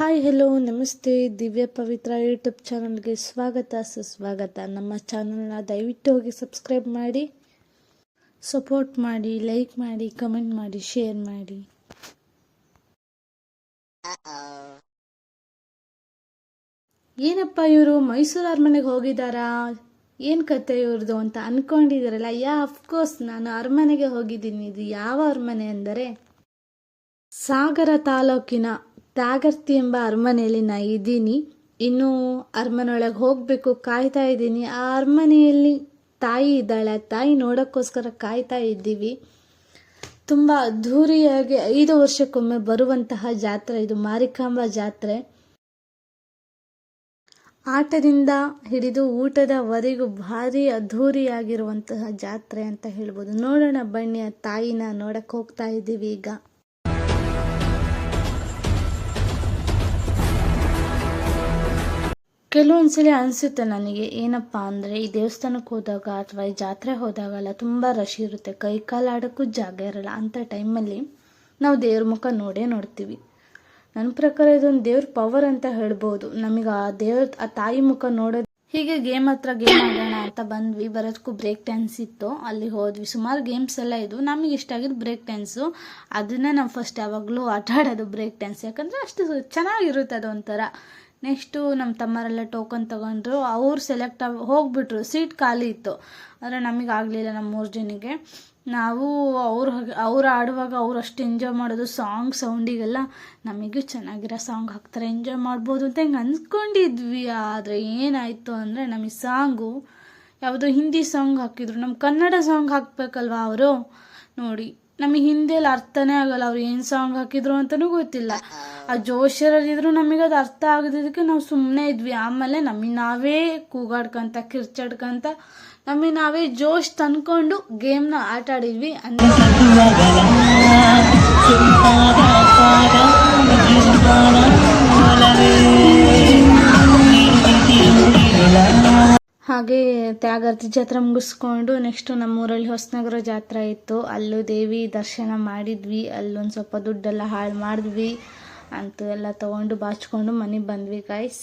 Hi hello ನಮಸ್ತೆ ದಿವ್ಯ ಪವಿತ್ರ YouTube ಚಾನಲ್ಗೆ ಸ್ವಾಗತ ಸುಸ್ವಾಗತ. ನಮ್ಮ ಚಾನಲ್ನ ದಯವಿಟ್ಟು ಹೋಗಿ ಸಬ್ಸ್ಕ್ರೈಬ್ ಮಾಡಿ ಸಪೋರ್ಟ್ ಮಾಡಿ ಲೈಕ್ ಮಾಡಿ ಕಮೆಂಟ್ ಮಾಡಿ ಶೇರ್ ಮಾಡಿ. ಏನಪ್ಪ ಇವರು ಮೈಸೂರು ಅರಮನೆಗೆ ಹೋಗಿದ್ದಾರಾ? ಏನು ಕತೆ ಇವ್ರದ್ದು ಅಂತ ಅಂದ್ಕೊಂಡಿದ್ದಾರಲ್ಲ ಯಾ ಅಫ್ಕೋರ್ಸ್ ನಾನು ಅರಮನೆಗೆ ಹೋಗಿದ್ದೀನಿ. ಇದು ಯಾವ ಅರಮನೆ ಅಂದರೆ ಸಾಗರ ತಾಲೂಕಿನ ತ್ಯಾಗರ್ತಿ ಎಂಬ ಅರಮನೆಯಲ್ಲಿ ನಾ ಇದ್ದೀನಿ. ಇನ್ನು ಅರಮನೆಯೊಳಗೆ ಹೋಗಬೇಕು, ಕಾಯ್ತಾ ಇದ್ದೀನಿ. ಆ ಅರಮನೆಯಲ್ಲಿ ತಾಯಿ ಇದ್ದಾಳೆ. ಆ ತಾಯಿ ನೋಡೋಕ್ಕೋಸ್ಕರ ಕಾಯ್ತಾ ಇದ್ದೀವಿ. ತುಂಬ ಅದ್ಧೂರಿಯಾಗಿ ಐದು ವರ್ಷಕ್ಕೊಮ್ಮೆ ಬರುವಂತಹ ಜಾತ್ರೆ ಇದು, ಮಾರಿಕಾಂಬಾ ಜಾತ್ರೆ. ಆಟದಿಂದ ಹಿಡಿದು ಊಟದವರೆಗೂ ಭಾರಿ ಅದ್ಧೂರಿಯಾಗಿರುವಂತಹ ಜಾತ್ರೆ ಅಂತ ಹೇಳ್ಬೋದು. ನೋಡೋಣ ಬನ್ನಿ ತಾಯಿನ ನೋಡಕ್ಕೆ ಹೋಗ್ತಾ ಇದ್ದೀವಿ ಈಗ. ಕೆಲವೊಂದ್ಸಲ ಅನಿಸುತ್ತೆ ನನಗೆ, ಏನಪ್ಪ ಅಂದರೆ ಈ ದೇವಸ್ಥಾನಕ್ಕೆ ಹೋದಾಗ ಅಥವಾ ಈ ಜಾತ್ರೆ ಹೋದಾಗೆಲ್ಲ ತುಂಬ ರಶ್ ಇರುತ್ತೆ. ಕೈ ಕಾಲು ಆಡೋಕ್ಕೂ ಜಾಗ ಇರಲ್ಲ. ಅಂಥ ಟೈಮಲ್ಲಿ ನಾವು ದೇವ್ರ ಮುಖ ನೋಡೇ ನೋಡ್ತೀವಿ. ನನ್ನ ಪ್ರಕಾರ ಇದೊಂದು ದೇವ್ರ ಪವರ್ ಅಂತ ಹೇಳ್ಬೋದು. ನಮಗೆ ಆ ದೇವ್ರ, ಆ ತಾಯಿ ಮುಖ ನೋಡೋದು ಹೀಗೆ ಗೇಮ್ ಹತ್ರ ಗೇಮ್ ಆಡೋಣ ಅಂತ ಬಂದ್ವಿ. ಬರೋದಕ್ಕೂ ಬ್ರೇಕ್ ಡ್ಯಾನ್ಸ್ ಇತ್ತು. ಅಲ್ಲಿ ಹೋದ್ವಿ. ಸುಮಾರು ಗೇಮ್ಸ್ ಎಲ್ಲ ಇದು ನಮಗೆ ಇಷ್ಟ ಆಗಿದ್ದು ಬ್ರೇಕ್ ಡ್ಯಾನ್ಸು ಅದನ್ನೇ ನಾವು ಫಸ್ಟ್ ಯಾವಾಗಲೂ ಆಟ ಆಡೋದು ಬ್ರೇಕ್ ಡ್ಯಾನ್ಸ್ ಯಾಕಂದರೆ ಅಷ್ಟು ಚೆನ್ನಾಗಿರುತ್ತೆ ಅದೊಂಥರ. ನೆಕ್ಸ್ಟು ನಮ್ಮ ತಮ್ಮರೆಲ್ಲ ಟೋಕನ್ ತಗೊಂಡ್ರು, ಅವ್ರು ಸೆಲೆಕ್ಟ್ ಆಗಿ ಹೋಗ್ಬಿಟ್ರು ಸೀಟ್ ಖಾಲಿ ಇತ್ತು. ಆದರೆ ನಮಗೆ ಆಗಲಿಲ್ಲ ನಮ್ಮ ಮೂರು ಜನಿಗೆ ನಾವು ಅವ್ರು ಅವ್ರು ಆಡುವಾಗ ಅವ್ರು ಅಷ್ಟು ಎಂಜಾಯ್ ಮಾಡೋದು ಸಾಂಗ್ ಸೌಂಡಿಗೆಲ್ಲ ನಮಗೂ ಚೆನ್ನಾಗಿರೋ ಸಾಂಗ್ ಹಾಕ್ತಾರೆ ಎಂಜಾಯ್ ಮಾಡ್ಬೋದು ಅಂತ ಹಿಂಗೆ ಅಂದ್ಕೊಂಡಿದ್ವಿ ಆದರೆ ಏನಾಯಿತು ಅಂದರೆ ನಮಗೆ ಸಾಂಗು, ಯಾವುದೋ ಹಿಂದಿ ಸಾಂಗ್ ಹಾಕಿದ್ರು. ನಮ್ಮ ಕನ್ನಡ ಸಾಂಗ್ ಹಾಕ್ಬೇಕಲ್ವಾ ಅವರು? ನೋಡಿ ನಮಗೆ ಹಿಂದಿಯಲ್ಲಿ ಅರ್ಥನೇ ಆಗಲ್ಲ, ಅವ್ರು ಏನು ಸಾಂಗ್ ಹಾಕಿದ್ರು ಅಂತಲೂ ಗೊತ್ತಿಲ್ಲ. ಆ ಜೋಶರಲ್ಲಿದ್ರು ನಮಗೆ ಅದು ಅರ್ಥ ಆಗದಿದ್ದಕ್ಕೆ ನಾವು ಸುಮ್ಮನೆ ಇದ್ವಿ. ಆಮೇಲೆ ನಮಗೆ ನಾವೇ ಕೂಗಾಡ್ಕೊಂತ, ಕಿರ್ಚಾಡ್ಕೊಂತ, ನಮಗೆ ನಾವೇ ಜೋಶ್ ತಂದ್ಕೊಂಡು ಗೇಮ್ನ ಆಟ ಆಡಿದ್ವಿ ಹಾಗೆ ತ್ಯಾಗರ್ತಿ ಜಾತ್ರೆ ಮುಗಿಸ್ಕೊಂಡು ನೆಕ್ಸ್ಟು ನಮ್ಮೂರಲ್ಲಿ ಹೊಸನಗರ ಜಾತ್ರೆ ಇತ್ತು. ಅಲ್ಲೂ ದೇವಿ ದರ್ಶನ ಮಾಡಿದ್ವಿ. ಅಲ್ಲೊಂದು ಸ್ವಲ್ಪ ದುಡ್ಡೆಲ್ಲ ಹಾಳು ಮಾಡಿದ್ವಿ. ಅಂತೂ ಎಲ್ಲ ತೊಗೊಂಡು ಬಾಚ್ಕೊಂಡು ಮನೆಗೆ ಬಂದ್ವಿ ಗಾಯ್ಸ್